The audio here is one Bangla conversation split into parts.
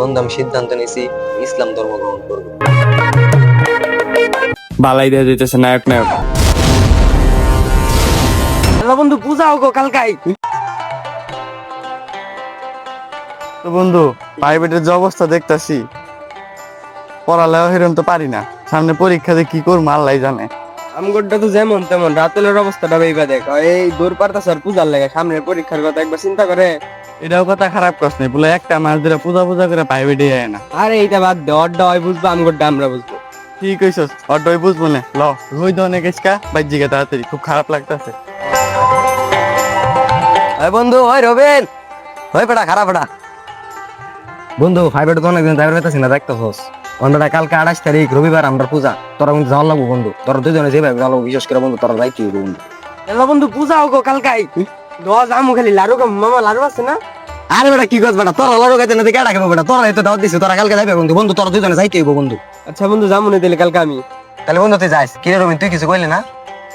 বন্ধু আমি সিদ্ধান্ত নিয়েছি ইসলাম ধর্ম গ্রহণ করব। বালাই দিয়ে দিতেছে নায়ক নায়ক। হ্যালো বন্ধু পূজা হোক কালকাই। তো বন্ধু প্রাইভেটের যে অবস্থা দেখতাছি পড়ালেও হেরম তো পারি না। সামনে পরীক্ষাতে কি করব আল্লাহ জানে। আমগোডটা তো যেমন তেমন রাতুলের অবস্থাটা বেইবা দেখ। এই দূর পারতাছ আর পূজার লাগে সামনের পরীক্ষার কথা একবার চিন্তা করে। এটাও কথা খারাপ কস নাই বলে একটা মাস ধরে পূজা পূজা করে প্রাইভেটে যায় না। আরে এইটা বাদ দে অড্ডা হয় বুঝব আমগোডটা আমরা বুঝব। ঠিক হইছস অড্ডই বুঝব না ল রই ধরনের গেছকা বাইজিকে তাড়াতাড়ি খুব খারাপ লাগতাছে। ওই বন্ধু ওই রবেন ওই পেটা খারাপ পেটা বন্ধু ফাইভেট তো অনেকদিন যাইবার পেতেছি না দেখতে হোস। অন্যটা কালকে আঠাশ তারিখ রবিবার আমরা পূজা তোরা কিন্তু যাওয়ার লাগবো বন্ধু। তোরা দুজনে যাবে যাওয়া লাগবো বিশেষ করে বন্ধু তোরা যাইতে বন্ধু। বন্ধু পূজা হোক কালকাই। দশ আমু খালি লাড়ু মামা লাড়ু আছে না? আরে বেটা কি করছ বেটা? তোরা লড়ো গাইতে না দেখে ডাকবে বেটা। তোরা এত দাওয়াত দিছিস তোরা কালকে যাবে বন্ধু। বন্ধু তোরা দুজনে যাইতে হইবো বন্ধু। আচ্ছা বন্ধু যামু না দিলে কালকে আমি। তাহলে বন্ধু তুই যাইস কি রে রবিন তুই কিছু কইলি না?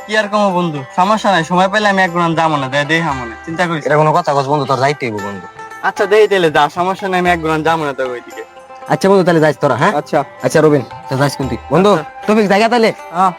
কি আর কমো বন্ধু? সমস্যা নাই সময় পেলে আমি একবার যাব না দেয় দেই হামো না। চিন্তা করিস এটা কোনো কথা কস বন্ধু তোর যাইতে হইবো বন্ধু। আচ্ছা দেই তাহলে যা সমস্যা নাই আমি একবার যাব না তো ওইদিকে। আচ্ছা বন্ধু তাহলে যাইস তোরা হ্যাঁ? আচ্ছা। আচ্ছা রবিন তো যাইস কিন্তু। বন্ধু তুমি জায়গা তাহলে? হ্যাঁ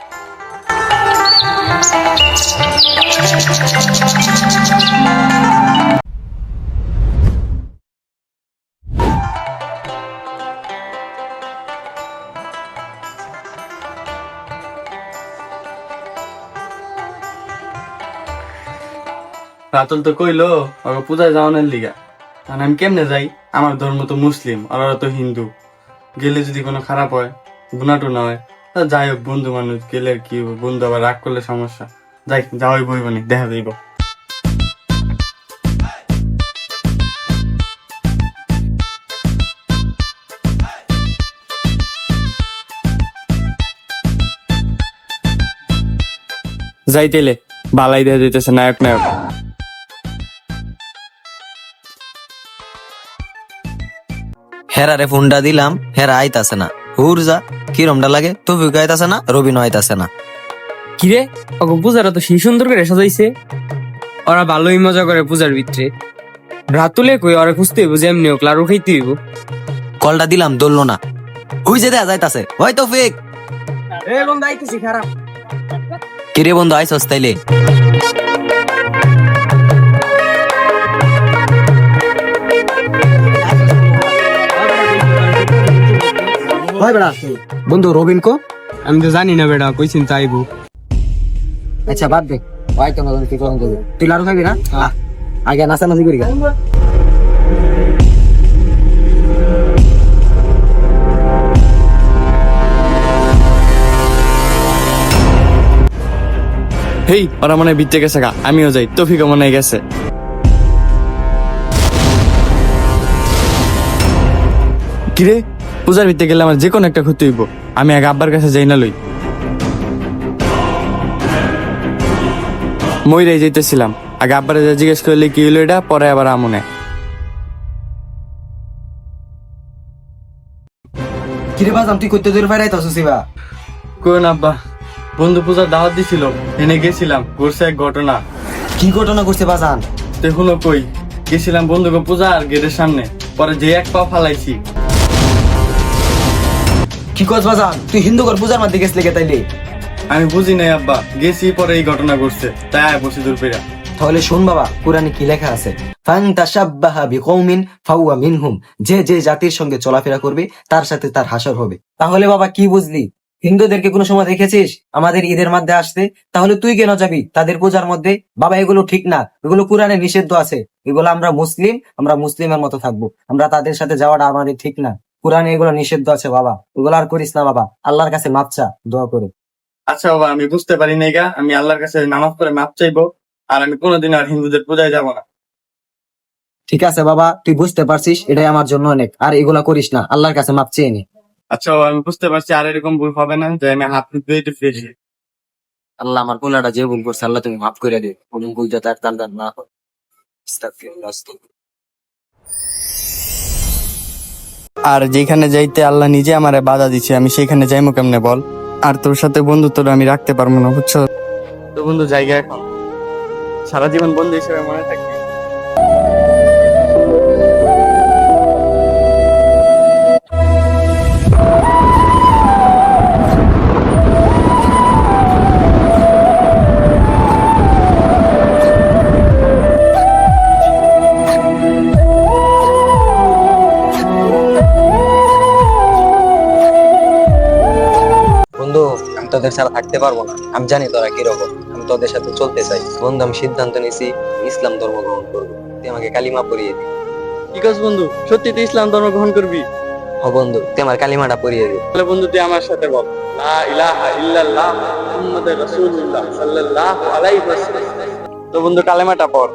রাতুল তো কইলো ওকে পূজায় যাওয়ানোর লিগা। মানে আমি কেমনে যাই? আমার ধর্ম তো মুসলিম, আর ওরা তো হিন্দু। গেলে যদি কোনো খারাপ হয় গুণা টুনা হয় যাই হোক বন্ধু মানুষ গেলে কি বন্ধু আবার রাগ করলে সমস্যা। যাই, যাওয়াই বইব নি, দেখা যাইব। যাইতেলে বালাই দিয়ে দিতেছে নায়ক নায়ক। হেরারে ফোনটা দিলাম, হেরা আইতাছে না। হুর যা, কিরমটা লাগে? তুফিক আইতাছে না রবিন আইতাছে না। কিরে? ওকে পূজারা তো সেই সুন্দর করে সাজাইছে। ওরা ভালোই মজা করে পূজার ভিতরে। রাতুলে কই ওরা খুঁজতে হইব যেমনি হোক লাড়ু খাইতে হইব। কলটা দিলাম দললো না। হুই যে দেয়া যাইতাছে? ওই তৌফিক। খারাপ। কিরে বন্ধু আইসস তাইলে? বন্ধু রবিন কো? আমি তো জানি না বেটা কই চিন্তা আইব? আচ্ছা বাদ দে। ভাই তো কি করবি তুই লাড়ু খাবি না? আহ, আগে নাচা নাচি করি গা। হেই ওরা মনে হয় ভিতরে গেছে গা। আমিও যাই তফিকও মনে গেছে। কিরে? পূজার ভিতরে গেলে আমার যে কোনো একটা ক্ষতি হইব। আমি আগে আব্বার কাছে যাই না লই। মইরাই যাইতেছিলাম। আগে আব্বারে যা জিজ্ঞেস করলে কি হইল এটা পরে আবার আমনে। কিরে বাজাম তুই কইতে দূর বাইরে আইতাছস সিবা কোন আব্বা? বন্ধু দাওয়াত দিছিল এনে গেছিলাম ঘুরছে এক ঘটনা। কি ঘটনা করছে বাজান? দেখুন কই গেছিলাম বন্ধুকে পূজা আর গেটের সামনে পরে যে এক পা ফালাইছি। কি কস বাজান তুই হিন্দু ঘর পূজার মধ্যে গেছলি কে তাইলে? আমি বুঝি নাই, আব্বা। গেছি, পরে এই ঘটনা ঘটছে। তাই বসে দূর পেরা তাহলে শুন বাবা, কোরআনে কি লেখা আছে? যে যে জাতির সঙ্গে চলাফেরা করবে, তার সাথে তার হাসর হবে। তাহলে বাবা, কি বুঝলি? হিন্দুদেরকে কোনো সময় দেখেছিস? আমাদের ঈদের মধ্যে আসতে? তাহলে তুই কেন যাবি? তাদের পূজার মধ্যে? বাবা, এগুলো ঠিক না। এগুলো কোরআনে নিষিদ্ধ আছে। এগুলো আমরা মুসলিম, আমরা মুসলিমের মতো থাকব। আমরা তাদের সাথে যাওয়াটা আমাদের ঠিক না। কোরআনে এগুলো নিষিদ্ধ আছে বাবা। এগুলো আর করিস না বাবা। আল্লাহর কাছে মাপ চা, দোয়া করে। আচ্ছা বাবা আমি বুঝতে পারি নাই গা। আমি আল্লাহর কাছে নামাজ পড়ে মাপ চাইব আর আমি কোনোদিন আর হিন্দুদের পূজায় যাব না। ঠিক আছে বাবা তুই বুঝতে পারছিস এটাই আমার জন্য অনেক। আর এগুলা করিস না আল্লাহর কাছে মাপ চেয়ে নে। আচ্ছা বাবা আমি বুঝতে পারছি আর এরকম ভুল হবে না যে আমি হাত ধুয়ে ফিরে আল্লাহ আমার পোলাটা যে ভুল করছে আল্লাহ তুমি মাফ করে দিও কোনো ভুল যাতে আর তার না হয়। আর যেখানে যাইতে আল্লাহ নিজে আমারে বাধা দিচ্ছে আমি সেখানে যাইমো কেমনে বল? আর তোর সাথে বন্ধুত্ব আমি রাখতে পারব না, বুঝছ? তো বন্ধু জায়গা এখন। সারা জীবন বন্ধু হিসেবে মনে থাকবে। তোদের ছাড়া থাকতে পারব না। আমি জানি তোরা কীরকম আমি তোদের সাথে চলতে চাই। বন্ধু আমি সিদ্ধান্ত নিয়েছি ইসলাম ধর্ম গ্রহণ করব। তুই আমাকে কালিমা পরিয়ে দি। ঠিক আছে বন্ধু? সত্যি তুই ইসলাম ধর্ম গ্রহণ করবি? হ বন্ধু তুই আমার কালিমাটা পরিয়ে দি। তাহলে বন্ধু তুই আমার সাথে বল। লা ইলাহা ইল্লাল্লাহ মুহাম্মাদুর রাসূলুল্লাহ সাল্লাল্লাহু আলাইহি ওয়াসাল্লাম। তো বন্ধু কালেমাটা পড়।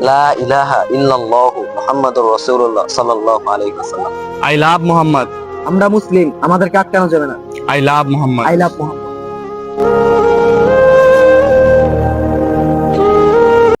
লা ইলাহা ইল্লাল্লাহ মুহাম্মাদুর রাসূলুল্লাহ সাল্লাল্লাহু আলাইহি ওয়াসাল্লাম। I love Muhammad. আমরা মুসলিম আমাদেরকে আটকানো যাবে না। I love Muhammad. I love Mohammad.